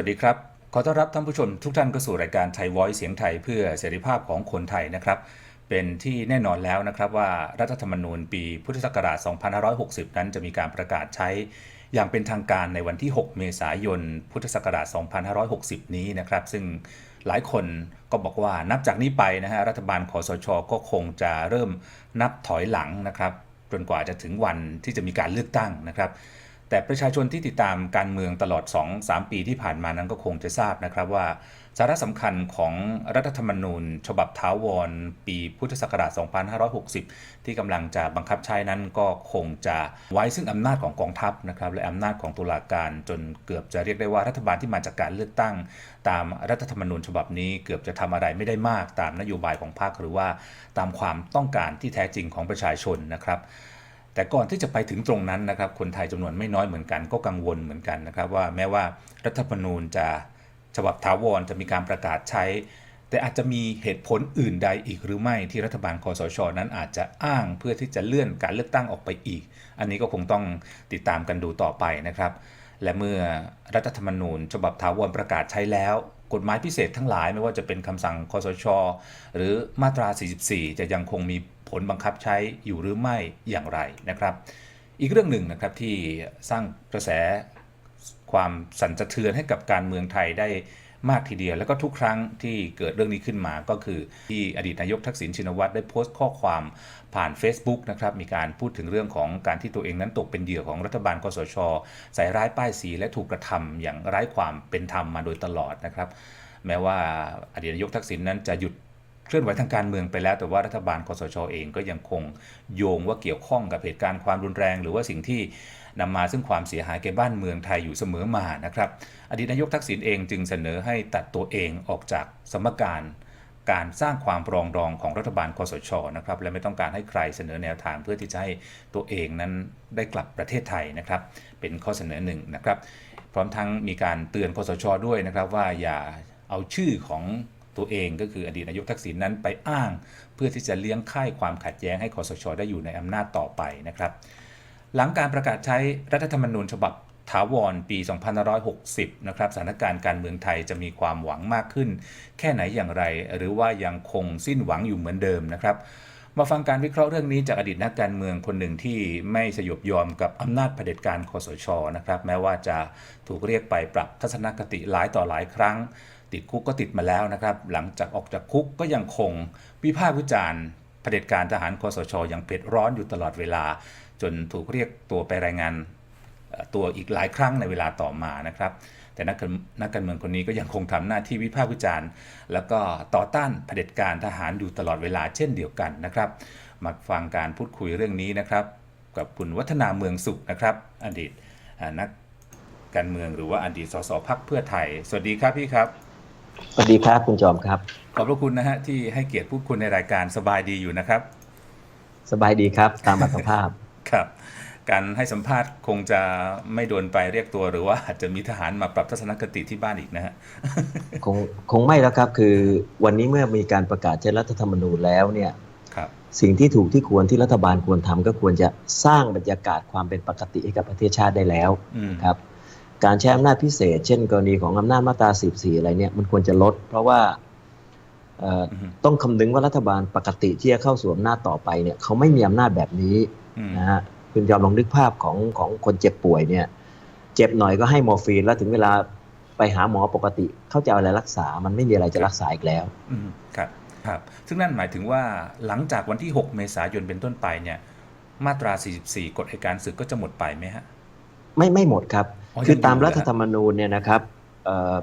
สวัสดีครับ ขอต้อนรับท่านผู้ชมทุกท่านเข้าสู่รายการไทย Voice เสียงไทยเพื่อเสรีภาพของคนไทยนะครับ เป็นที่แน่นอนแล้วนะครับว่ารัฐธรรมนูญปีพุทธศักราช 2560 นั้นจะมีการประกาศใช้อย่างเป็นทางการในวันที่ 6 เมษายน พุทธศักราช 2560 นี้นะครับ ซึ่งหลายคนก็บอกว่านับจากนี้ไปนะฮะรัฐบาลคอสช ก็คงจะเริ่มนับถอยหลังนะครับจนกว่าจะถึงวันที่จะมีการเลือกตั้งนะครับ แต่ประชาชนที่ติดตามการเมืองตลอด 2-3 ปีที่ผ่านมานั้นก็คงจะทราบนะครับว่า สาระสำคัญของรัฐธรรมนูญ ฉบับท้าวร ปีพุทธศักราช 2560 ที่กำลังจะบังคับใช้นั้นก็คงจะไว้ซึ่งอำนาจของกองทัพนะครับและอำนาจของตุลาการจนเกือบจะเรียกได้ว่ารัฐบาลที่มาจากการเลือกตั้ง ตามรัฐธรรมนูญฉบับนี้เกือบจะทำอะไรไม่ได้มากตามนโยบายของพรรคหรือว่า ตามความต้องการที่แท้จริงของประชาชนนะครับ แต่ก่อนที่จะไปถึงตรงนั้นนะครับคนไทยจำนวนไม่น้อยเหมือนกันก็กังวลเหมือนกันนะครับว่าแม้ว่ารัฐธรรมนูญจะฉบับถาวรจะมีการประกาศใช้ แต่อาจจะมีเหตุผลอื่นใดอีกหรือไม่ที่รัฐบาลคอสช นั้นอาจจะอ้างเพื่อที่จะเลื่อนการเลือกตั้งออกไปอีก อันนี้ก็คงต้องติดตามกันดูต่อไปนะครับ และเมื่อรัฐธรรมนูญ ฉบับถาวรประกาศใช้แล้วกฎหมายพิเศษทั้งหลายไม่ว่าจะเป็นคำสั่งคอสช หรือมาตรา 44 จะยังคงมี ผลบังคับใช้อยู่หรือไม่อย่างไรนะครับ อีกเรื่องหนึ่งนะครับที่สร้างกระแสความสั่นสะเทือนให้กับการเมืองไทยได้มากทีเดียว แล้วก็ทุกครั้งที่เกิดเรื่องนี้ขึ้นมาก็คือ ที่อดีตนายกทักษิณชินวัตรได้โพสต์ข้อความผ่าน Facebook นะครับมีการพูดถึงเรื่องของการที่ตัวเองนั้นตกเป็นเหยื่อของรัฐบาลคสชใส่ร้ายป้ายสี และถูกกระทำอย่างไร้ความเป็นธรรมมาโดยตลอดนะครับ แม้ว่าอดีตนายกทักษิณนั้นจะหยุด เคลื่อนไหวทางการเมืองไปแล้ว แต่ว่ารัฐบาลคสชเองก็ยังคงโยงว่าเกี่ยวข้องกับเหตุการณ์ความรุนแรง หรือว่าสิ่งที่นำมาซึ่งความเสียหายแก่บ้านเมืองไทยอยู่เสมอมานะครับอดีตนายกทักษิณเองจึงเสนอให้ตัดตัวเองออกจากสมการการสร้างความปรองดองของรัฐบาลคอสชนะครับและไม่ต้องการให้ใครเสนอแนวทางเพื่อที่จะให้ตัวเองนั้นได้กลับประเทศไทยนะครับเป็นข้อเสนอหนึ่งนะครับพร้อมทั้งมีการเตือนคอสชด้วยนะครับว่าอย่าเอาชื่อของ ตัวเองก็คืออดีตนายกทักษิณนั้นไปอ้าง เพื่อที่จะเลี้ยงค่ายความขัดแย้งให้คอสชได้อยู่ในอำนาจต่อไปนะครับ หลังการประกาศใช้รัฐธรรมนูญฉบับถาวรปี 2560 นะครับสถานการณ์การเมืองไทยจะมีความหวังมากขึ้น แค่ไหนอย่างไร หรือว่ายังคงสิ้นหวังอยู่เหมือนเดิมนะครับ มาฟังการวิเคราะห์เรื่องนี้จากอดีตนักการเมืองคนหนึ่งที่ไม่สยบยอมกับอำนาจเผด็จการคอสชนะครับ แม้ว่าจะถูกเรียกไปปรับทัศนคติหลายต่อหลายครั้ง ติดคุกก็ติดมาแล้วนะครับ หลังจากออกจากคุกก็ยังคงวิพากษ์วิจารณ์เผด็จการทหารคอสชอย่างเผ็ดร้อนอยู่ตลอดเวลา จนถูกเรียกตัวไปรายงานตัวอีกหลายครั้งในเวลาต่อมานะครับ แต่นักการนักการเมืองคนนี้ก็ยังคงทำหน้าที่วิพากษ์วิจารณ์ แล้วก็ต่อต้านเผด็จการทหารอยู่ตลอดเวลาเช่นเดียวกันนะครับ มาฟังการพูดคุยเรื่องนี้นะครับ กับคุณวัฒนาเมืองสุขนะครับ อดีตนักการเมืองหรือว่าอดีตสสพักเพื่อไทย สวัสดีครับพี่ครับ สวัสดีครับคุณจอมครับ ขอบพระคุณนะฮะที่ให้เกียรติพูดคุยในรายการสบายดีอยู่นะครับ สบายดีครับตามอัตภาพ ครับ การให้สัมภาษณ์คงจะไม่โดนไปเรียกตัวหรือว่าอาจจะมีทหารมาปรับทัศนคติที่บ้านอีกนะฮะ คงคงไม่แล้วครับ คือวันนี้เมื่อมีการประกาศใช้รัฐธรรมนูญแล้วเนี่ยครับ สิ่งที่ถูกที่ควรที่รัฐบาลควรทำก็ควรจะสร้างบรรยากาศความเป็นปกติให้กับประเทศชาติได้แล้วอืม ครับ การใช้อำนาจพิเศษ เช่น กรณีของอำนาจมาตรา14อะไรเนี่ยมันควรจะลด เพราะว่าเอ่อออืมต้องคำนึงว่ารัฐบาลปกติที่จะเข้าสู่อำนาจต่อไปเนี่ยเขาไม่มีอำนาจแบบนี้อืมนะฮะคุณยอมลองนึกภาพของของคนเจ็บป่วยเนี่ยเจ็บหน่อยก็ให้มอร์ฟีนแล้วถึงเวลาไปหาหมอปกติเขาจะเอาอะไรรักษา มันไม่มีอะไรจะรักษาอีกแล้วอืมครับครับซึ่งนั่นหมายถึงว่าหลังจากวันที่ 6 เมษายนเป็นต้นไปเนี่ยมาตรา 44 กฎอัยการศึกก็จะหมดไปไหมฮะ ไม่ไม่หมดครับอ๋อ คือยังอยู่ตามรัฐเหรอฮะธรรมนูญเนี่ยนะครับเอ่อ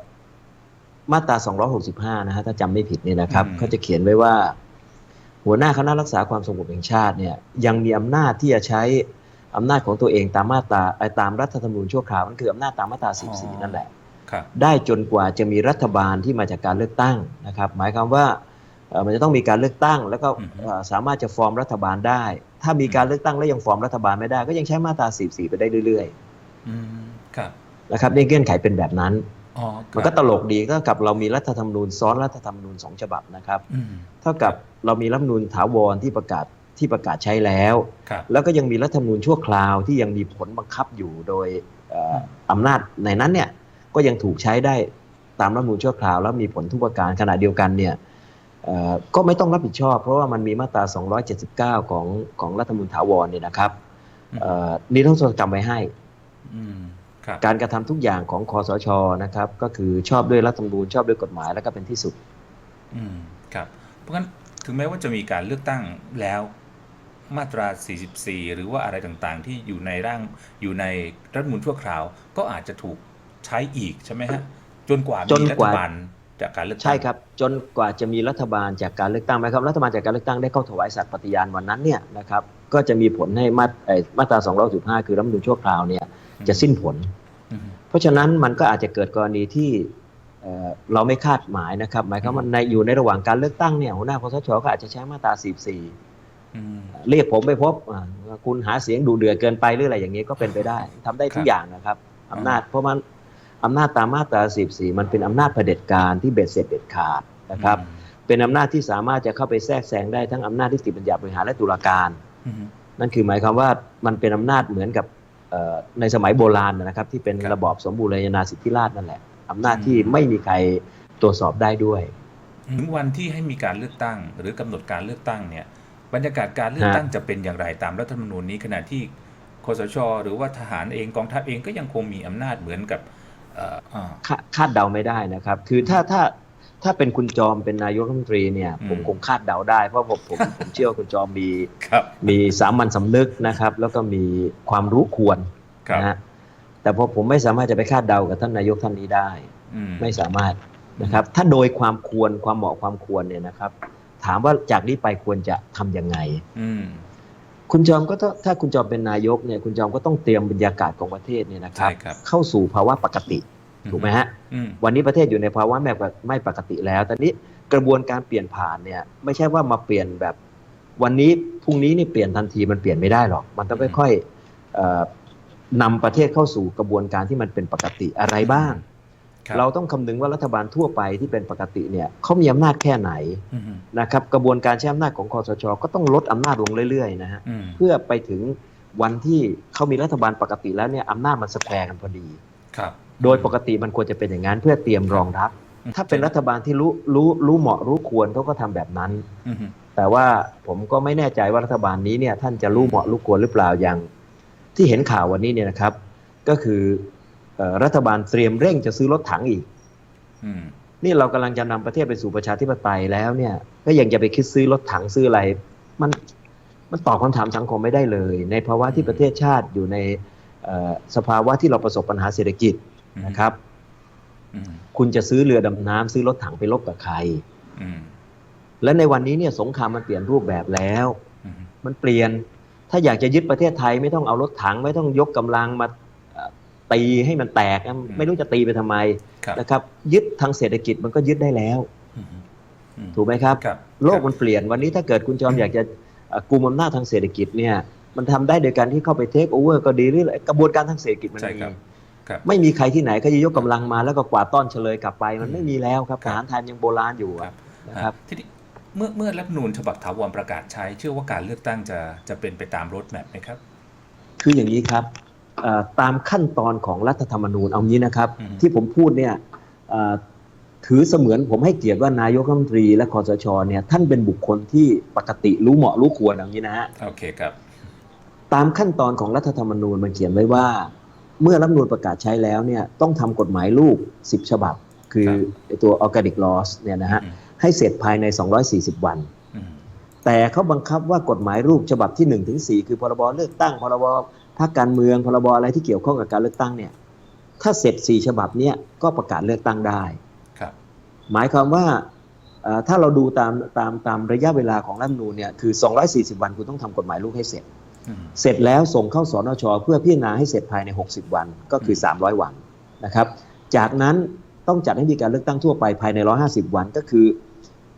มาตรา 265 นะฮะถ้าจำไม่ผิดเนี่ยนะครับเขาจะเขียนไว้ว่า หัวหน้าคณะรักษาความสงบแห่งชาติเนี่ยยังมีอำนาจที่จะใช้อำนาจของตัวเองตามมาตราเอ่อตามรัฐธรรมนูญชั่วคราวนั่นคืออำนาจตามมาตรา 14 นั่นแหละครับได้จนกว่าจะมีรัฐบาลที่มาจากการเลือกตั้งนะครับ หมายความว่าเอ่อมันจะต้องมีการเลือกตั้ง แล้วก็อือฮึเอ่อสามารถจะฟอร์มรัฐบาลได้ ถ้ามีการเลือกตั้งแล้วยังฟอร์มรัฐบาลไม่ได้ ก็ยังใช้มาตรา 44 ไปได้เรื่อยอืมครับๆ นะครับนี่เงื่อนไขเป็นแบบนั้นอ๋อคมันรับก็ตลกดีเท่ากับเรามีรัฐธรรมนูญซ้อนรัฐธรรมนูญสองฉบับนะครับอืมเท่ากับเรามีรัฐธรรมนูญถาวรที่ประกาศที่ประกาศใช้แล้วครับแล้วก็ยังมีรัฐธรรมนูญชั่วคราวที่ยังมีผลบังคับอยู่โดยเอ่ออำนาจในนั้นเนี่ยก็ยังถูกใช้ได้ตามรัฐธรรมนูญชั่วคราว แล้วมีผลทุกประการขณะเดียวกันเนี่ยเอ่อก็ไม่ต้องรับผิดชอบ เพราะว่ามันมีมาตรา 279 ของของรัฐธรรมนูญถาวรเนี่ยนะครับเอ่อนิรโทษกรรมไว้ให้อืมครับ การกระทำทุกอย่างของคอสชนะครับ ก็คือชอบด้วยรัฐธรรมนูญชอบด้วยกฎหมายแล้วก็เป็นที่สุด อืมครับ เพราะงั้นถึงแม้ว่าจะมีการเลือกตั้งแล้วมาตรา 44 หรือว่าอะไรต่างๆ ที่อยู่ในร่างอยู่ในรัฐธรรมนูญชั่วคราว ก็อาจจะถูกใช้อีกใช่ไหมฮะจนกว่าจมีนรักฐว่าบาลจากการเลือกตั้งใช่ครับ จนกว่าจะมีรัฐบาลจากการเลือกตั้งไหมครับรัฐบาลจากการเลือกตั้งได้เข้าถวายสัตย์ปฏิญาณวันนั้นเนี่ยนะครับก็จะมีผลให้มาตเอ่อมาตรา 215 คือรัฐธรรมนูญชั่วคราวเนี่ย จะสิ้นผลอืมเพราะฉะนั้นมันก็อาจจะเกิดกรณีที่เอ่อเราไม่คาดหมายนะครับ หมายความว่าในอยู่ในระหว่างการเลือกตั้งเนี่ยหัวหน้าคอสชก็อาจจะใช้มาตรา44อืมเรียกผมไปพบอ่าคุณหาเสียงดูเดือดเกินไปหรืออะไรอย่างนี้ก็เป็นไปได้ทำได้ทุครักบอย่างนะครับอำนาจเพราะมันอำนาจตามมาตรา44มันเป็นอำนาจเผด็จการที่เบ็ดเสร็จเด็ดขาดนะครับ เป็นอำนาจที่สามารถจะเข้าไปแทรกแซงได้ทั้งอำนาจที่ติบัญญัติบริหารและตุลาการอืมนั่นคือหมายความว่ามันเป็นอำนาจเหมือนกับเอ่อ ในสมัยโบราณนะครับที่เป็นครับระบอบสมบูรณาญาสิทธิราชย์นั่นแหละอำนาจที่ไม่มีใครตรวจสอบได้ด้วย ถึงวันที่ให้มีการเลือกตั้ง หรือกำหนดการเลือกตั้งเนี่ยบรรยากาศการเลือกตั้งจะเป็นอย่างไรตามรัฐธรรมนูญนี้ขณะที่คสช หรือว่าทหารเองกองทัพเองก็ยังคงมีอำนาจเหมือนกับเอ่ออ่าคาคาดเดาไม่ได้นะครับ คือถ้าถ้า ถ้าเป็นคุณจอมเป็นนายกรัฐมนตรีเนี่ยอืมผมคงคาดเดาได้เพราะผมผมผมเชื่อว่าคุณจอมมีครับมีสามัญสำนึกนะครับ แล้วก็มีความรู้ควรครับนะฮะแต่พอผมไม่สามารถจะไปคาดเดากับท่านนายกท่านนี้ได้อืมไม่สามารถนะครับ ถ้าโดยความควรความเหมาะความควรเนี่ยนะครับ ถามว่าจากนี้ไปควรจะทำยังไงอืมคุณจอมก็ต้องถ้าคุณจอมเป็นนายกเนี่ย คุณจอมก็ต้องเตรียมบรรยากาศของประเทศเนี่ยนะครับใช่ครับเข้าสู่ภาวะปกติ ถูกไหมฮะอืมวันนี้ประเทศอยู่ในภาวะไม่ปกไม่ปกติแล้วตอนนี้กระบวนการเปลี่ยนผ่านเนี่ย ไม่ใช่ว่ามาเปลี่ยนแบบ วันนี้พรุ่งนี้นี่เปลี่ยนทันทีมันเปลี่ยนไม่ได้หรอก มันต้องค่อยๆเอ่อนำประเทศเข้าสู่กระบวนการที่มันเป็นปกติอะไรบ้างคบเราต้องคำนึงว่ารัฐบาลทั่วไปที่เป็นปกติเนี่ยเขามีอำนาจแค่ไหนอืมนะครับ กระบวนการใช้อำนาจของคอสช ก็ต้องลดอำนาจลงเรื่อยๆนะฮะอืมเพื่อไปถึงวันที่เขามีรัฐบาลปกติแล้วเนี่ยอำนาจมันสแควร์กันพอดีครับ โดยปกติมันควรจะเป็นอย่างนั้นเพื่อเตรียมรองรับอืมถ้าเป็นรัฐบาลที่รู้รู้รู้เหมาะรู้ควรเขาก็ทำแบบนั้นอืมแต่ว่าผมก็ไม่แน่ใจว่ารัฐบาลนี้เนี่ยท่านจะรู้เหมาะรู้ควรหรือเปล่าอย่าง ที่เห็นข่าววันนี้เนี่ยนะครับ ก็คือเอ่อรัฐบาลเตรียมเร่งจะซื้อรถถังอีกอืมนี่เรากำลังจะนำประเทศไปสู่ประชาธิปไตยแล้วเนี่ย ก็ยังจะไปคิดซื้อรถถังซื้ออะไร มันมันตอบคำถามสังคมไม่ได้เลย ในภาวะที่ประเทศชาติอยู่ในเอ่อสภาวะที่เราประสบปัญหาเศรษฐกิจ นะครับอืมคุณจะซื้อเรือดำน้ำซื้อรถถังไปรบกับใครอืมและในวันนี้เนี่ยสงครามมันเปลี่ยนรูปแบบแล้วอืมมันเปลี่ยนถ้าอยากจะยึดประเทศไทยไม่ต้องเอารถถังไม่ต้องยกกำลังมาเอ่อตีให้มันแตกนะไม่รู้จะตีไปทำไมครับนะครับ ยึดทางเศรษฐกิจมันก็ยึดได้แล้วอืมอืมถูกไหมครับครับ โลกมันเปลี่ยนวันนี้ถ้าเกิดคุณจอมอยากจะเอ่อกุมอำนาจทางเศรษฐกิจเนี่ย มันทำได้โดยการที่เข้าไปเทคโอเวอร์ก็ดีหรืออะไรกระบวนการทางเศรษฐกิจมันใช่มีครับครับ ไม่มีใครที่ไหนเขาจะยกกำลังมาแล้วก็กวาดต้อนเฉลยกลับไป มันอืมไม่มีแล้วครับคทรับหารไทยยังโบราณอยู่ครัอะบนะครับทีนี้เมื่อเมื่อรัฐธรรมนูญฉบับถาวรประกาศใช้ เชื่อว่าการเลือกตั้งจะจะเป็นไปตามรถแมพไหมครับ คืออย่างนี้ครับเอ่อตามขั้นตอนของรัฐธรรมนูญเอางี้นะครับอืมที่ผมพูดเนี่ยเอ่อถือเสมือนผมให้เกียรติว่านายกรัฐมนตรีและคอสชเนี่ยท่านเป็นบุคคลที่ปกติรู้เหมาะรู้ควรอย่างนี้นะฮะโอเคครับ ตามขั้นตอนของรัฐธรรมนูญมันเขียนไว้ว่า เมื่อรัฐธรรมนูญประกาศใช้แล้วเนี่ยต้องทำกฎหมายลูก 10 ฉบับ คือครับไอ้ตัว organic laws เนี่ยนะฮะอืมให้เสร็จภายใน 240 วันอืมแต่เขาบังคับว่ากฎหมายรูปฉบับที่1ถึง4คือพรบเลือกตั้งพรบพรรคการเมืองพรบอะไรที่เกี่ยวข้องกับการเลือกตั้งเนี่ยถ้าเสร็จ 4 ฉบับเนี่ยก็ประกาศเลือกตั้งได้ครับหมายความว่าเอ่อถ้าเราดูตามตามตามระยะเวลาของรัฐธรรมนูญเนี่ยคือ 240 วันคุณต้องทำกฎหมายลูกให้เสร็จอืม เสร็จแล้วส่งเข้าสนชเพื่อพิจารณาให้เสร็จภายใน 60 วันก็คือ 300 วันนะครับจากนั้นต้องจัดให้มีการเลือกตั้งทั่วไปภายใน 150 วันก็คือ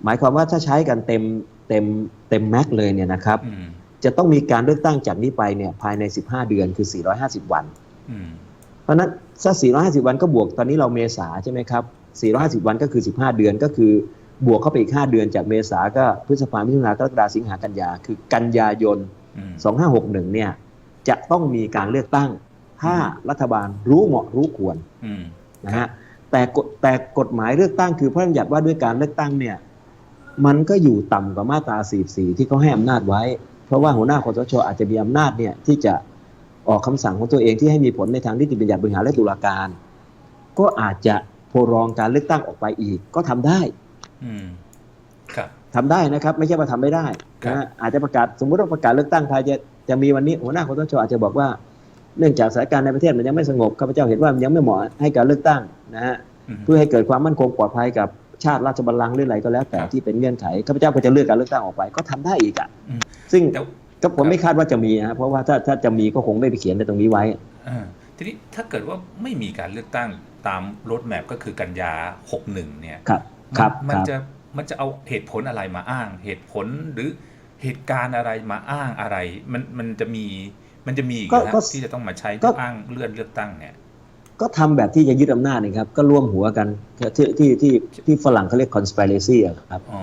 หมายความว่าถ้าใช้กันเต็มเต็มเต็มแม็กซ์เลยเนี่ยนะครับอืมจะต้องมีการเลือกตั้งจากนี้ไปเนี่ยภายใน 15 เดือนคือ 450 วันอืมเพราะฉะนั้นถ้า450 วันก็บวกตอนนี้เราเมษาใช่ไหมครับ 450 วันก็คือ 15 เดือนก็คือบวกเข้าไปอีก 5 เดือนจากเมษาก็พฤษภามิถุนากรกฎาสิงหากันยาคือกันยายน อืม2561เนี่ยจะต้องมีการเลือกตั้ง ถ้ารัฐบาลรู้เหมาะรู้ควรอืมนะฮะแต่กฎแต่กฎหมายเลือกตั้งคือพระราชบัญญัติว่าด้วยการเลือกตั้งเนี่ยมันก็อยู่ต่ำกว่ามาตรา 44 ที่เขาให้อำนาจไว้ เพราะว่าหัวหน้าคอสชอาจจะมีอำนาจเนี่ยที่จะออกคำสั่งของตัวเองที่ให้มีผลในทางนิติบัญญัติบริหารและตุลาการ ก็อาจจะโพรองการเลือกตั้งออกไปอีกก็ทำได้ อืม ครับ ทำได้นะครับ ไม่ใช่ว่าทำไม่ได้ครับนะฮะอาจจะประกาศสมมติว่าประกาศเลือกตั้งภายจะจะมีวันนี้หัวหน้าคอสชอาจจะบอกว่า เนื่องจากสถานการณ์ในประเทศมันยังไม่สงบข้าพเจ้าเห็นว่ามันยังไม่เหมาะให้การเลือกตั้งนะฮะอืมเพื่อให้เกิดความมั่นคงปลอดภัยกับชาติราชบัลลังก์หรืออะไรก็แล้ว แต่ครับที่เป็นเงื่อนไขข้าพเจ้าก็จะเลือกการเลือกตั้งออกไป ก็ทำได้อีกอะอืมซึ่งแต่ก็ผมไม่คาดว่าจะมีนะเพราะว่าถ้าถ้าจะมีก็คงไม่ไปเขียนในตรงนี้ไว้อ่าทีนี้ถ้าเกิดว่าไม่มีการเลือกตั้งตามรถแมพก็คือกันยา61เนี่ยครับมันครับมันครับจะ มันจะเอาเหตุผลอะไรมาอ้าง เหตุผลหรือเหตุการณ์อะไรมาอ้างอะไร มันมันจะมีมันจะมีอีกก็นะก็ที่จะต้องมาใช้ก็อ้างเลื่อนเลือกตั้งเนี่ย ก็ทำแบบที่จะยึดอำนาจนี่ครับ ก็ร่วมหัวกันที่ที่ที่ที่ฝรั่งเขาเรียก conspiracy อะครับอ๋อ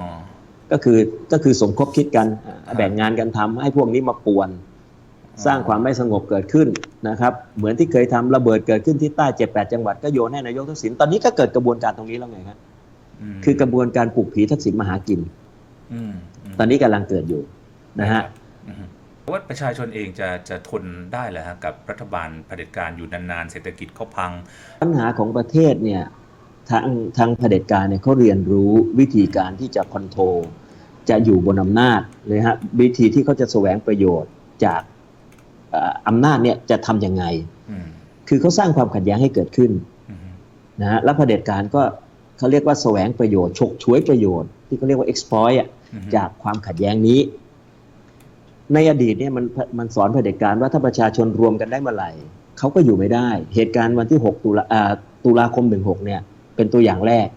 ก็คือก็คือสมคบคิดกันอ่าครับแบ่งงานกันทำให้พวกนี้มาป่วน สร้างความไม่สงบเกิดขึ้นนะครับ เหมือนที่เคยทำระเบิดเกิดขึ้นที่ใต้เจ็ดแปดจังหวัดก็โยนให้นายกทักษิณตอนนี้ก็เกิดกระบวนการตรงนี้แล้วไงครับม คือกระบวนการปลุกผีทักษิณมาหากินอืมมตอนนี้กำลังเกิดอยู่นะฮะอืมว่าประชาชนเองจะจะทนได้เหรอฮะกับรัฐบาลเผด็จการอยู่นานๆเศรษฐกิจเขาพัง ปัญหาของประเทศเนี่ยทางทางเผด็จการเนี่ยเขาเรียนรู้วิธีการที่จะคอนโทรลจะอยู่บนอำนาจเลยฮะวิธีที่เขาจะแสวงประโยชน์จากเอ่ออำนาจเนี่ยจะทำยังไงอืมคือเขาสร้างความขัดแย้งให้เกิดขึ้นอืมนะฮะแล้วเผด็จการก็ เขาเรียกว่าแสวงประโยชน์ฉกฉวยประโยชน์ ที่เขาเรียกว่า exploit อะอืมจากความขัดแย้งนี้ ในอดีตเนี่ยมันมันสอนเผด็จการว่าถ้าประชาชนรวมกันได้เมื่อไหร่เขาก็อยู่ไม่ได้ เหตุการณ์วันที่ 6 ตุลาอ่าตุลาคม 16 เนี่ย เป็นตัวอย่างแรก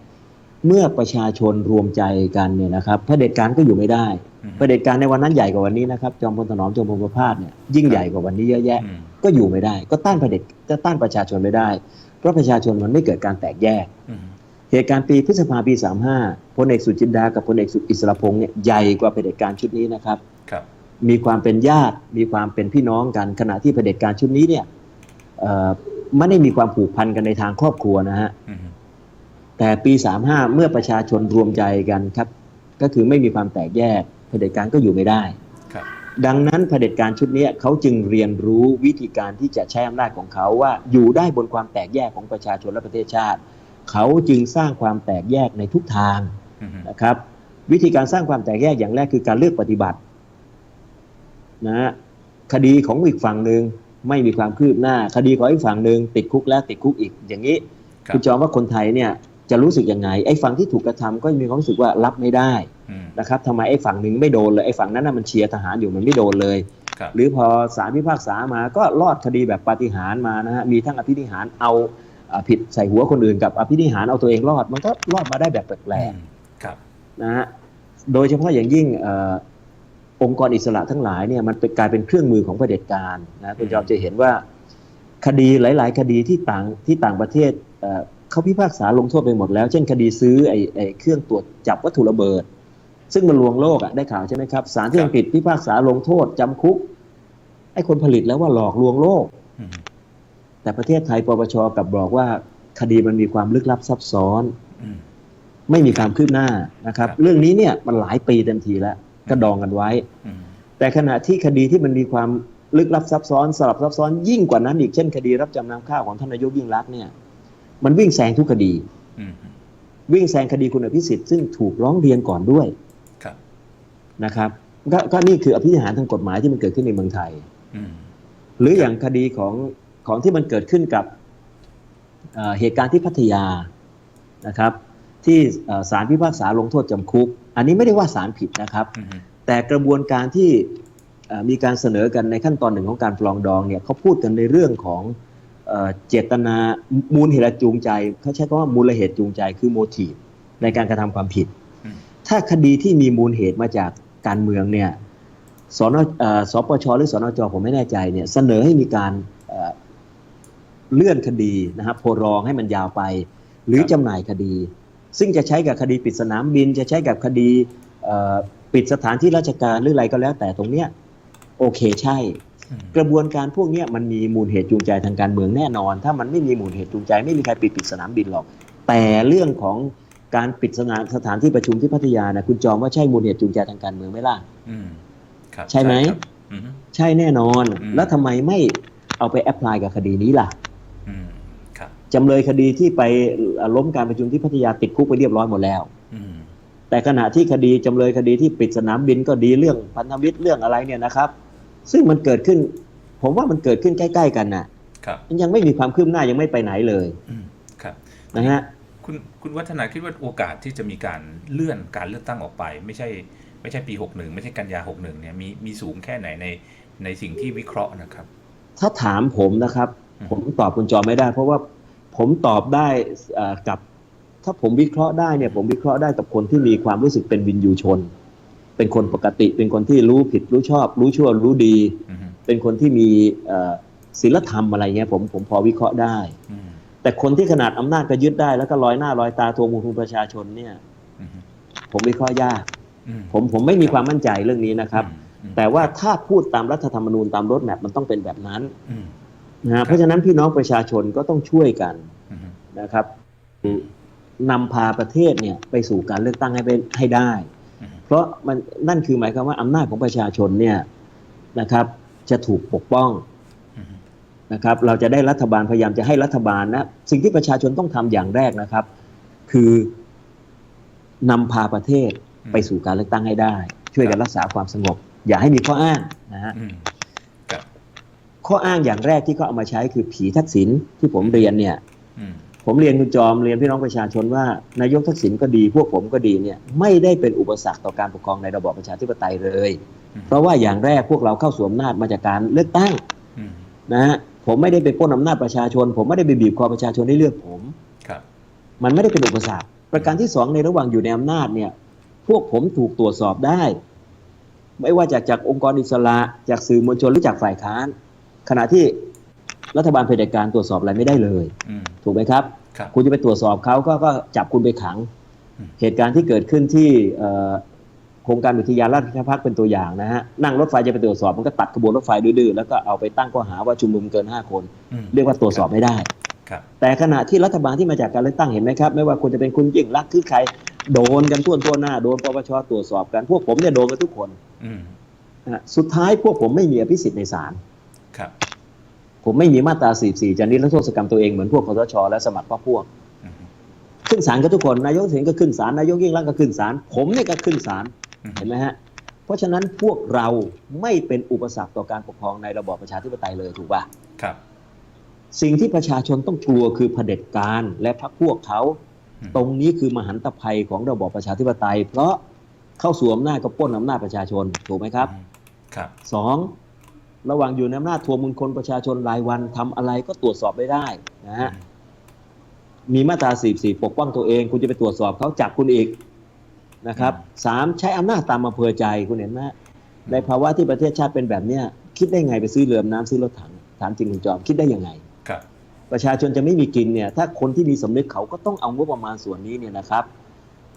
เมื่อประชาชนรวมใจกันเนี่ยนะครับเผด็จการก็อยู่ไม่ได้อืมเผด็จการในวันนั้นใหญ่กว่าวันนี้นะครับจอมพลถนอมจอมพลประภาสเนี่ยยิ่งใหญ่กว่าวันนี้เยอะแยะอืมก็อยู่ไม่ได้ ก็ต้านเผด็จจะต้านประชาชนไม่ได้ เพราะประชาชนมันไม่เกิดการแตกแยกอืม เหตุการณ์ปีพฤษภาปี 35พลเอกสุจินดากับพลเอกสุอิสระพงษ์เนี่ยใหญ่กว่าเผด็จการชุดนี้นะครับ ครับ มีความเป็นญาติมีความเป็นพี่น้องกันขณะที่เผด็จการชุดนี้เนี่ยเอ่อไม่ได้มีความผูกพันกันในทางครอบครัวนะฮะอืมแต่ปี 35 เมื่อประชาชนรวมใจกันครับ ก็คือไม่มีความแตกแยกเผด็จการก็อยู่ไม่ได้ ครับ ดังนั้นเผด็จการชุดนี้เขาจึงเรียนรู้วิธีการที่จะใช้อำนาจของเขาว่าอยู่ได้บนความแตกแยกของประชาชนและประเทศชาติ เขาจึงสร้างความแตกแยกในทุกทางอืมนะครับ วิธีการสร้างความแตกแยกอย่างแรกคือการเลือกปฏิบัตินะฮะคดีของอีกฝั่งหนึ่งไม่มีความคืบหน้า คดีของอีกฝั่งหนึ่งติดคุกแล้วติดคุกอีกอย่างนี้ครับคุณจอมว่าคนไทยเนี่ยจะรู้สึกยังไงไอ้ฝั่งที่ถูกกระทำก็มีความรู้สึกว่ารับไม่ได้อืมนะครับทำไมไอ้ฝั่งหนึ่งไม่โดนเลยไอ้ฝั่งนั้นน่ะมันเชียร์ทหารอยู่มันไม่โดนเลยครับหรือพอศาลพิพากษามาก็รอดคดีแบบปาฏิหาริย์มานะฮะมีทั้งอภินิหารเอาอ่า ผิดใส่หัวคนอื่นกับอภินิหารเอาตัวเองรอด มันก็รอดมาได้แบบแปลกอืมครับๆนะฮะโดยเฉพาะอย่างยิ่งเออองค์กรอิสระทั้งหลายเนี่ยมันเป็นกลายเป็นเครื่องมือของเผด็จการนะคุณจอมจะเห็นว่า คดีหลาย ๆ คดีที่ต่างที่ต่างประเทศเอ่อเขาพิพากษาลงโทษไปหมดแล้ว เช่นคดีซื้อไอ้ไอ้เครื่องตรวจจับวัตถุระเบิด ซึ่งมันลวงโลกอะได้ข่าวใช่ไหมครับศาลที่ครับอังกฤษพิพากษาลงโทษจำคุกไอ้คนผลิตแล้วว่าหลอกลวงโลกอืม แต่ประเทศไทยปปชกลับบอกว่าคดีมันมีความลึกลับซับซ้อนอืมไม่มีความคืบหน้านะครับครับ เรื่องนี้เนี่ยมันหลายปีเต็มทีแล้วก็ดองกันไว้อืมแต่ขณะที่คดีที่มันมีความลึกลับซับซ้อนสลับซับซ้อนยิ่งกว่านั้นอีกเช่นคดีรับจำนำข้าวของท่านนายกยิ่งรักษณ์เนี่ย มันวิ่งแซงทุกคดีอืมวิ่งแซงคดีคุณอภิสิทธิ์ซึ่งถูกร้องเรียนก่อนด้วยครับนะครับก็ก็นี่คืออภินิหารทางกฎหมายที่มันเกิดขึ้นในเมืองไทยอืมหรืออย่างคดีของ ของที่มันเกิดขึ้นกับเอ่อเหตุการณ์ที่พัทยานะครับ ที่เอ่อศาลพิพากษาลงโทษจำคุก อันนี้ไม่ได้ว่าศาลผิดนะครับอืมแต่กระบวนการที่เอ่อมีการเสนอกันในขั้นตอนหนึ่งของการปลองดองเนี่ยเขาพูดกันในเรื่องของเอ่อเจตนามูลเหตุจูงใจเขาใช้คำว่ามูลเหตุจูงใจคือโมทีฟในการกระทำความผิดอืมถ้าคดีที่มีมูลเหตุมาจากการเมืองเนี่ยสนเอ่อสปชหรือสนจผมไม่แน่ใจเนี่ยเสนอให้มีการ เอ่อเลื่อนคดีนะครับโพรองให้มันยาวไป หรือครับจำหน่ายคดี ซึ่งจะใช้กับคดีปิดสนามบิน จะใช้กับคดีเอ่อปิดสถานที่ราชการหรืออะไรก็แล้วแต่ตรงเนี้ยโอเคใช่ อืม กระบวนการพวกเนี้ยมันมีมูลเหตุจูงใจทางการเมืองแน่นอน ถ้ามันไม่มีมูลเหตุจูงใจไม่มีใครปิดปิดสนามบินหรอก แต่เรื่องของการปิดสนามสถานที่ประชุมที่พัทยานะคุณจอมว่าใช่มูลเหตุจูงใจทางการเมืองไหมล่ะ อืมครับใช่ไหม ครับอืม ใช่แน่นอน อืม แล้วทำไมไม่เอาไปแอพพลายกับคดีนี้ล่ะอืมครับ จำเลยคดีที่ไปล้มการประชุมที่พัทยาติดคุกไปเรียบร้อยหมดแล้วอืมแต่ขณะที่คดีจำเลยคดีที่ปิดสนามบินก็ดีเรื่องพันธมิตรเรื่องอะไรเนี่ยนะครับ ซึ่งมันเกิดขึ้น ผมว่ามันเกิดขึ้นใกล้ ๆ กันน่ะครับมันยังไม่มีความคืบหน้ายังไม่ไปไหนเลยอืมครับนะฮะคุณคุณวัฒนาคิดว่าโอกาสที่จะมีการเลื่อนการเลือกตั้งออกไป ไม่ใช่ ไม่ใช่ปี61ไม่ใช่กันยา61เนี่ยมีมีสูงแค่ไหนในในสิ่งที่วิเคราะห์นะครับ ถ้าถามผมนะครับอืม ผมตอบคุณจอไม่ได้ เพราะว่าผมตอบได้เอ่อกับ ถ้าผมวิเคราะห์ได้เนี่ยผมวิเคราะห์ได้กับคนที่มีความรู้สึกเป็นวินยูชน เป็นคนปกติ เป็นคนที่รู้ผิดรู้ชอบ รู้ชั่วรู้ดีอืมเป็นคนที่มีเอ่อศีลธรรมอะไรเงี้ยผมผมพอวิเคราะห์ได้อืมแต่คนที่ขนาดอำนาจก็ยึดได้แล้วก็ลอยหน้าลอยตาทวงบุญคุณประชาชนเนี่ยอืมผมวิเคราะห์ยากอืมผมผมไม่มีความมั่นใจเรื่องนี้นะครับอืมแต่ว่าถ้าพูดตามรัฐธรรมนูญตามรถแมพมันต้องเป็นแบบนั้นอืม นะฮะเพราะฉะนั้นพี่น้องประชาชนก็ต้องช่วยกันอืมนะครับนำพาประเทศเนี่ยไปสู่การเลือกตั้งให้เป็นให้ได้อืมเพราะมันนั่นคือหมายความว่าอำนาจของประชาชนเนี่ยนะครับ จะถูกปกป้องอืมนะครับ เราจะได้รัฐบาลพยายามจะให้รัฐบาลนะสิ่งที่ประชาชนต้องทำอย่างแรกนะครับ คือนำพาประเทศไปสู่การเลือกตั้งให้ได้ ช่วยกันรักษาความสงบ อย่าให้มีข้ออ้างนะฮะอืมครับ ข้ออ้างอย่างแรกที่เขาเอามาใช้คือผีทักษิณที่ผมเรียนเนี่ยอืมผมเรียนคุณจอมเรียนพี่น้องประชาชนว่านายกทักษิณก็ดี พวกผมก็ดีเนี่ยไม่ได้เป็นอุปสรรคต่อการปกครองในระบอบประชาธิปไตยเลย เพราะว่าอย่างแรกพวกเราเข้าสู่อำนาจมาจากการเลือกตั้งอืมนะฮะผมไม่ได้ไปปล้นอำนาจประชาชน ผมไม่ได้ไปบีบคอประชาชนให้เลือกผมครับมันไม่ได้เป็นอุปสรรคประการที่สองในระหว่างอยู่ในอำนาจเนี่ยพวกผมถูกตรวจสอบได้ ไม่ว่าจากจากองค์กรอิสระจากสื่อมวลชนหรือจากฝ่ายค้าน ขณะที่รัฐบาลเผด็จการตรวจสอบอะไรไม่ได้เลยอืมถูกไหมครับครับ คุณจะไปตรวจสอบเขาก็ก็จับคุณไปขังอืมเหตุการณ์ที่เกิดขึ้นที่เอ่อโครงการอุทยานราชพักษ์เป็นตัวอย่างนะฮะนั่งรถไฟจะไปตรวจสอบมันก็ตัดขบวนรถไฟดื้อๆแล้วก็เอาไปตั้งข้อหาว่าชุมนุมเกิน 5 คนอืมเรียกว่าตรวจสอบไม่ได้ครับแต่ขณะที่รัฐบาลที่มาจากการเลือกตั้งเห็นไหมครับ ไม่ว่าคุณจะเป็นคุณยิ่งรักษณ์คือใครโดนกันทั่วทั่วหน้าโดนปปชตรวจสอบกันพวกผมเนี่ยโดนกันทุกคนอืมนะฮะสุดท้ายพวกผมไม่มีอภิสิทธิ์ในศาล ครับผมไม่มีมาตรา 44จะนิรโทษกรรมตัวเองเหมือนพวกคอสชและสมัครพรรคพวกอืมขึ้นศาลก็ทุกคน นายกเห็นก็ขึ้นศาลนายกยิ่งรักษณ์ก็ขึ้นศาลผมเนี่ยก็ขึ้นศาลอืมเห็นไหมฮะเพราะฉะนั้นพวกเราไม่เป็นอุปสรรคต่อการปกครองในระบอบประชาธิปไตยเลยถูกป่ะครับ สิ่งที่ประชาชนต้องกลัวคือเผด็จการและพรรคพวกเขาอืมตรงนี้คือมหันตภัยของระบอบประชาธิปไตย เพราะเข้าสู่อำนาจก็ปล้นอำนาจประชาชนถูกไหมครับอืมครับสอง ระหว่างอยู่ในอำนาจทวงบุญคนประชาชนรายวันทำอะไรก็ตรวจสอบไม่ได้นะฮะมีมาตรา44ปกป้องตัวเอง คุณจะไปตรวจสอบเขาจับคุณอีกนะครับสามใช้อำนาจตามอำเภอใจคุณเห็นไหมในภาวะที่ประเทศชาติเป็นแบบเนี้ยคิดได้ไงไปซื้อเรือดำน้ำซื้อรถถังถามจริงคุณจอมคิดได้ยังไงครับประชาชนจะไม่มีกินเนี่ยถ้าคนที่มีสำนึกเขาก็ต้องเอางบประมาณส่วนนี้เนี่ยนะครับ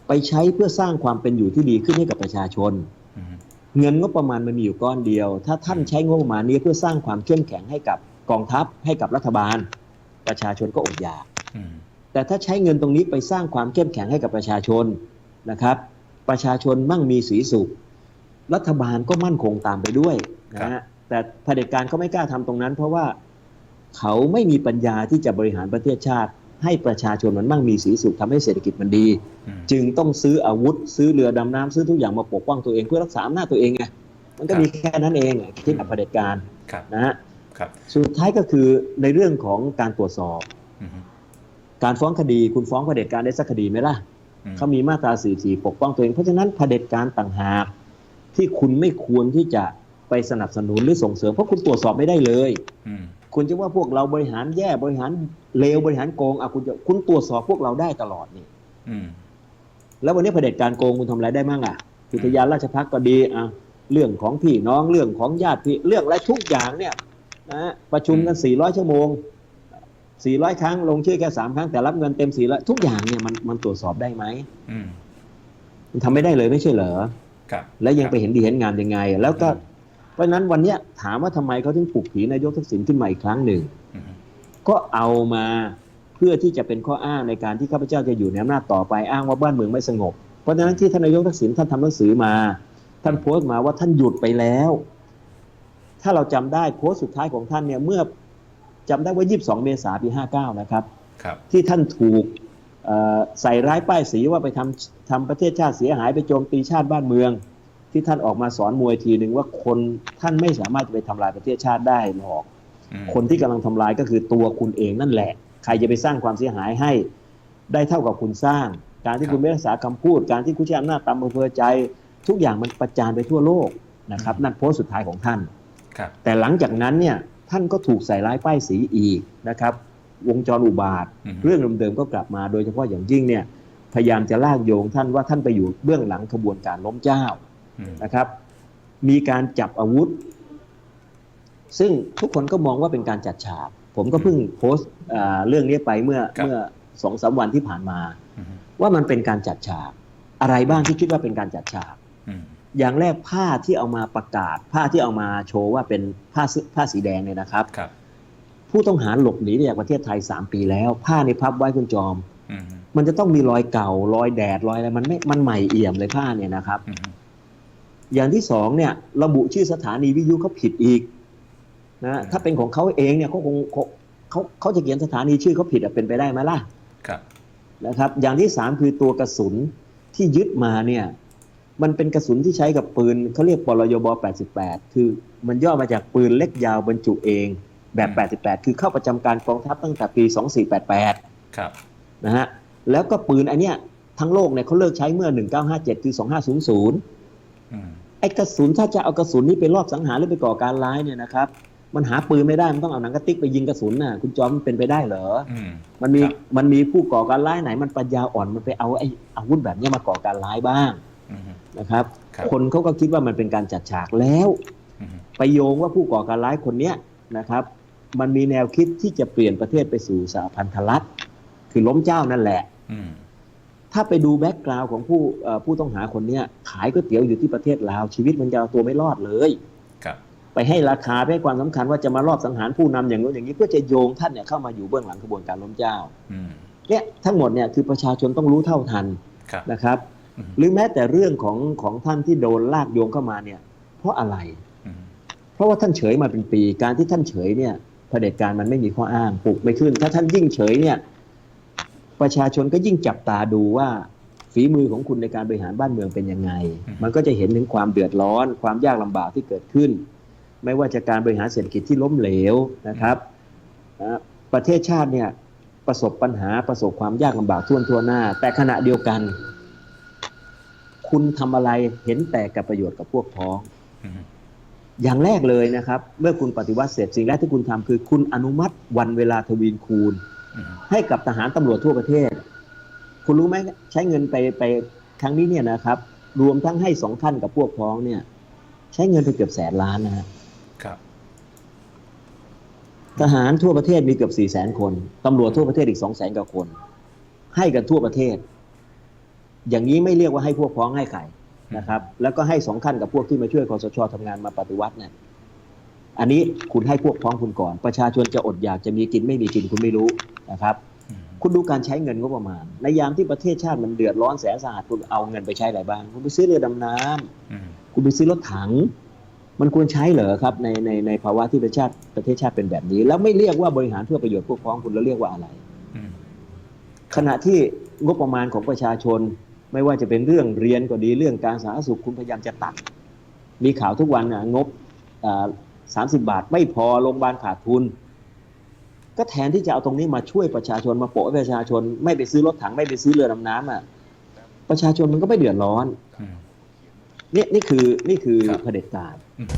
ไปใช้เพื่อสร้างความเป็นอยู่ที่ดีขึ้นให้กับประชาชนอืม เงินงบประมาณมันมีอยู่ก้อนเดียว ถ้าท่านใช้งบประมาณนี้เพื่อสร้างความเข้มแข็งให้กับกองทัพให้กับรัฐบาล ประชาชนก็อดอยากอืมแต่ถ้าใช้เงินตรงนี้ไปสร้างความเข้มแข็งให้กับประชาชนนะครับ ประชาชนมั่งมีสีสุข รัฐบาลก็มั่นคงตามไปด้วยนะฮะแต่เผด็จการเขาไม่กล้าทำตรงนั้น เพราะว่าเขาไม่มีปัญญาที่จะบริหารประเทศชาติ ให้ประชาชนมันมั่งมีสีสุขทำให้เศรษฐกิจมันดีอืมจึงต้องซื้ออาวุธ ซื้อเรือดำน้ำซื้อทุกอย่างมาปกป้องตัวเองเพื่อรักษาอำนาจตัวเองไงมันก็มีแค่นั้นเองอะที่แบบเผด็จการครับนะฮะครับสุดท้ายก็คือในเรื่องของการตรวจสอบอืมการฟ้องคดีคุณฟ้องเผด็จการได้สักคดีไหมล่ะอืมเขามีมาตรา44ปกป้องตัวเอง เพราะฉะนั้นเผด็จการต่างหากที่คุณไม่ควรที่จะไปสนับสนุนหรือส่งเสริมเพราะคุณตรวจสอบไม่ได้เลยอืม คุณจะว่าพวกเราบริหารแย่บริหารเลวบริหารโกงอะคุณจะคุณตรวจสอบพวกเราได้ตลอดนี่อืมแล้ววันนี้เผด็จการโกงคุณทำอะไรได้มั่งอะอุทยานราชพักษ์ก็ดีอะเรื่องของพี่น้องเรื่องของญาติพี่เรื่องอะไรทุกอย่างเนี่ยนะฮะประชุมกัน400ชั่วโมง400ครั้งลงชื่อแค่3ครั้งแต่รับเงินเต็ม400ทุกอย่างเนี่ยมันมันตรวจสอบได้ไหมอืมมันทำไม่ได้เลยไม่ใช่เหรอครับ แล้วยังไปเห็นดีเห็นงามยังไง แล้วก็ เพราะฉะนั้นวันเนี้ยถามว่าทำไมเขาถึงปลุกผีนายกทักษิณขึ้นมาอีกครั้งหนึ่ง อืมก็เอามาเพื่อที่จะเป็นข้ออ้างในการที่ข้าพเจ้าจะอยู่ในอำนาจต่อไปอ้างว่าบ้านเมืองไม่สงบ เพราะฉะนั้นที่ท่านนายกทักษิณท่านทำหนังสือมา ท่านโพสต์มาว่าท่านหยุดไปแล้ว ถ้าเราจำได้โพสต์สุดท้ายของท่านเนี่ยเมื่อจำได้ว่า 22 เมษายนปี 59 นะครับ ครับ ที่ท่านถูกเอ่อใส่ร้ายป้ายสีว่าไปทำทำประเทศชาติเสียหายไปโจมตีชาติบ้านเมือง ที่ท่านออกมาสอนมวยทีหนึ่งว่าคนท่านไม่สามารถจะไปทำลายประเทศชาติได้หรอกอืมคนที่กำลังทำลายก็คือตัวคุณเองนั่นแหละ ใครจะไปสร้างความเสียหายให้ได้เท่ากับคุณสร้าง การที่คุณไม่รักษาคำพูด การที่คุณใช้อำนาจตามอำเภอใจ ทุกอย่างมันประจานไปทั่วโลกนะครับนั่นโพสต์สุดท้ายของท่านครับแต่หลังจากนั้นเนี่ยท่านก็ถูกใส่ร้ายป้ายสีอีกนะครับวงจรอุบาทอืมเรื่องเดิมๆก็กลับมาโดยเฉพาะอย่างยิ่งเนี่ยพยายามจะลากโยงท่านว่าท่านไปอยู่เบื้องหลังขบวนการล้มเจ้าอืม นะครับ มีการจับอาวุธ ซึ่งทุกคนก็มองว่าเป็นการจัดฉาก ผมก็เพิ่งโพสต์อ่าเรื่องนี้ไปเมื่อเมื่อสองสามวันที่ผ่านมาอืมว่ามันเป็นการจัดฉาก อะไรบ้างที่คิดว่าเป็นการจัดฉากอืมอย่างแรกผ้าที่เอามาประกาศ ผ้าที่เอามาโชว์ว่าเป็นผ้าสีผ้าสีแดงเนี่ยนะครับครับผู้ต้องหาหลบหนีจากประเทศไทย3ปีแล้ว ผ้าในพับไว้คุณจอมอืมมันจะต้องมีรอยเก่ารอยแดดรอยอะไรมันไม่มันใหม่เอี่ยมเลยผ้าเนี่ยนะครับ อืมอย่างที่สองเนี่ยระบุชื่อสถานีวิทยุเขาผิดอีกนะถ้าเป็นของเขาเองเนี่ยเขาคงเขาเขาเขาจะเขียนสถานีชื่อเขาผิดอะเป็นไปได้ไหมล่ะครับนะครับ อย่างที่สามคือตัวกระสุนที่ยึดมาเนี่ยมันเป็นกระสุนที่ใช้กับปืนเขาเรียกปลยบ 88 คือมันย่อมาจากปืนเล็กยาวบรรจุเองแบบ 88 คือเข้าประจำการกองทัพตั้งแต่ปี 2488 ครับนะฮะแล้วก็ปืนอันเนี้ยทั้งโลกเนี่ยเขาเลิกใช้เมื่อ 1957 คือ 2500อืม ไอ้กระสุนถ้าจะเอากระสุนนี้ไปรอบสังหารหรือไปก่อการร้ายเนี่ยนะครับ มันหาปืนไม่ได้มันต้องเอาหนังกระติกไปยิงกระสุนน่ะคุณจอมมันเป็นไปได้เหรออืมมันมีครับมันมีผู้ก่อการร้ายไหน มันปัญญาอ่อนมันไปเอาไอ้อาวุธแบบเนี้ยมาก่อการร้ายบ้างอืมนะครับครับ คนเขาก็คิดว่ามันเป็นการจัดฉากแล้วอืมไปโยงว่าผู้ก่อการร้ายคนเนี้ยนะครับ มันมีแนวคิดที่จะเปลี่ยนประเทศไปสู่สหพันธรัฐคือล้มเจ้านั่นแหละอืม ถ้าไปดูแบ็กกราวน์ของผู้เอ่อผู้ต้องหาคนเนี้ยขายก๋วยเตี๋ยวอยู่ที่ประเทศลาว ชีวิตมันจะเอาตัวไม่รอดเลยครับไปให้ราคาไปให้ความสำคัญว่าจะมารอบสังหารผู้นำอย่างนู้นอย่างนี้เพื่อจะโยงท่านเนี่ยเข้ามาอยู่เบื้องหลังกระบวนการล้มเจ้าอืมเนี่ยทั้งหมดเนี่ยคือประชาชนต้องรู้เท่าทันครับนะครับอืมหรือแม้แต่เรื่องของของท่านที่โดนลากโยงเข้ามาเนี่ย เพราะอะไรอืมเพราะว่าท่านเฉยมาเป็นปี การที่ท่านเฉยเนี่ยเผด็จการมันไม่มีข้ออ้างปลุกไม่ขึ้น ถ้าท่านยิ่งเฉยเนี่ย ประชาชนก็ยิ่งจับตาดูว่าฝีมือของคุณในการบริหารบ้านเมืองเป็นยังไง มันก็จะเห็นถึงความเดือดร้อน ความยากลำบากที่เกิดขึ้น ไม่ว่าจะการบริหารเศรษฐกิจที่ล้มเหลวนะครับอ่าประเทศชาติเนี่ยประสบปัญหาประสบความยากลำบากทั่วทั่วหน้า แต่ขณะเดียวกัน คุณทำอะไรเห็นแต่กับประโยชน์กับพวกพ้องอืมอย่างแรกเลยนะครับ เมื่อคุณปฏิวัติเสร็จสิ่งแรกที่คุณทำคือ คุณอนุมัติวันเวลาทวีนคูณอืม ให้กับทหารตำรวจทั่วประเทศ คุณรู้ไหมใช้เงินไปไปครั้งนี้เนี่ยนะครับ รวมทั้งให้สองท่านกับพวกพ้องเนี่ย ใช้เงินไปเกือบแสนล้านนะฮะครับ ทหารทั่วประเทศมีเกือบสี่แสนคนตำรวจทั่วประเทศอีกสองแสนกว่าคน ให้กันทั่วประเทศ อย่างนี้ไม่เรียกว่าให้พวกพ้องให้ใครนะครับ แล้วก็ให้สองขั้นกับพวกที่มาช่วยคอสชทำงานมาปฏิวัติเนี่ย อันนี้คุณให้พวกพ้องคุณก่อน ประชาชนจะอดอยากจะมีกินไม่มีกินคุณไม่รู้นะครับอืมคุณดูการใช้เงินงบประมาณ ในยามที่ประเทศชาติมันเดือดร้อนแสนสาหัสคุณเอาเงินไปใช้อะไรบ้าง คุณไปซื้อเรือดำน้ำอืมคุณไปซื้อรถถัง มันควรใช้เหรอครับในในในภาวะที่ประเทศชาติประเทศชาติเป็นแบบนี้ แล้วไม่เรียกว่าบริหารเพื่อประโยชน์พวกพ้องคุณแล้วเรียกว่าอะไรอืมขณะที่งบประมาณของประชาชน ไม่ว่าจะเป็นเรื่องเรียนก็ดีเรื่องการสาธารณสุขคุณพยายามจะตัด มีข่าวทุกวันนะงบ สามสิบาท ไม่พอโรงพยาบาลขาดทุน ก็แทนที่จะเอาตรงนี้มาช่วยประชาชนมาโปะให้ประชาชน ไม่ไปซื้อรถถังไม่ไปซื้อเรือดำน้ำอะประชาชนมันก็ไม่เดือดร้อนอืมนี่นี่คือนี่คือครับเผด็จการอืม